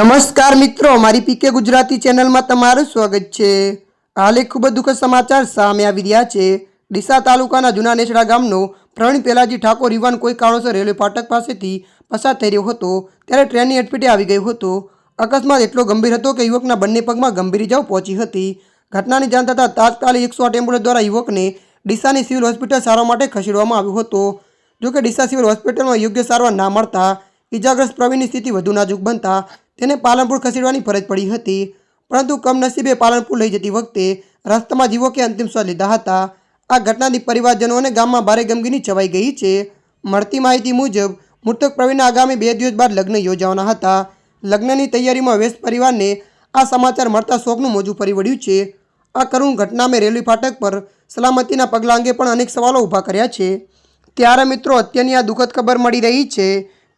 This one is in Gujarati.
નમસ્કાર મિત્રો મારી પીકે ગુજરાતી ચેનલમાં તમારું સ્વાગત છે. હાલ એક ખૂબ જ દુઃખદ સમાચાર સામે આવી રહ્યા છે. ડીસા તાલુકાના જૂના નેસડા ગામનો પ્રવીણ પેલાજી ઠાકોર યુવાન કોઈ કારણોસર રેલવે ફાટક પાસેથી પસાર થઈ રહ્યો હતો, ત્યારે ટ્રેનની અટપીટે આવી ગયો હતો. અકસ્માત એટલો ગંભીર હતો કે યુવકના બંને પગમાં ગંભીર ઇજાઓ પહોંચી હતી. ઘટનાની જાણ થતાં તાત્કાલિક એકસો આઠ એમ્બ્યુલન્સ દ્વારા યુવકને ડીસાની સિવિલ હોસ્પિટલ સારવાર માટે ખસેડવામાં આવ્યો હતો. જોકે ડીસા સિવિલ હોસ્પિટલમાં યોગ્ય સારવાર ના મળતા ઇજાગ્રસ્ત પ્રવીણની સ્થિતિ વધુ નાજુક બનતા તેને પાલનપુર ખસેડવાની ફરજ પડી હતી. પરંતુ કમનસીબે પાલનપુર લઈ જતી વખતે રસ્તામાં યુવકે અંતિમ સ્વાદ લીધા હતા. આ ઘટનાથી પરિવારજનો અને ગામમાં ભારે ગમગીની છવાઈ ગઈ છે. મળતી માહિતી મુજબ, મૃતક પ્રવીણના આગામી બે દિવસ બાદ લગ્ન યોજાવાના હતા. લગ્નની તૈયારીમાં વ્યસ્ત પરિવારને આ સમાચાર મળતા શોકનું મોજું ફરી વળ્યું છે. આ કરુણ ઘટનામાં રેલવે ફાટક પર સલામતીના પગલાં અંગે પણ અનેક સવાલો ઊભા કર્યા છે. ત્યારે મિત્રો, અત્યારની આ દુઃખદ ખબર મળી રહી છે.